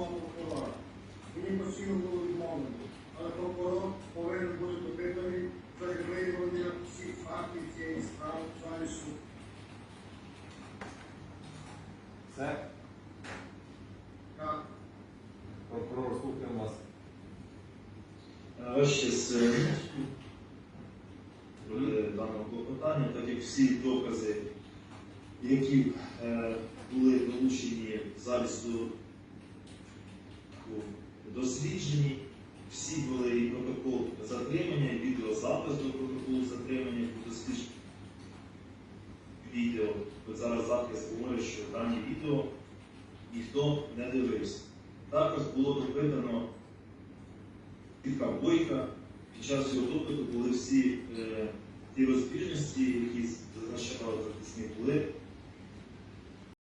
фронту впливає. Мені постійно були відмовлені, але прокурор повинен бути допитаний за виявлення всіх фактів цієї справи в залі суду. Все? Так. Прокурор, слухаємо вас. Е, Щось е, е, даного клопотання, так як всі докази, які були долучені зараз до у дослідженні, всі були протокол затримання, відеозапис до протоколу затримання по дослідженню відео. От зараз захист говорить, що дані відео ніхто не дивився. Також було допитано Пітка Бойка. Під час його допиту були всі е, ті розбіжності, які зазначали захисні були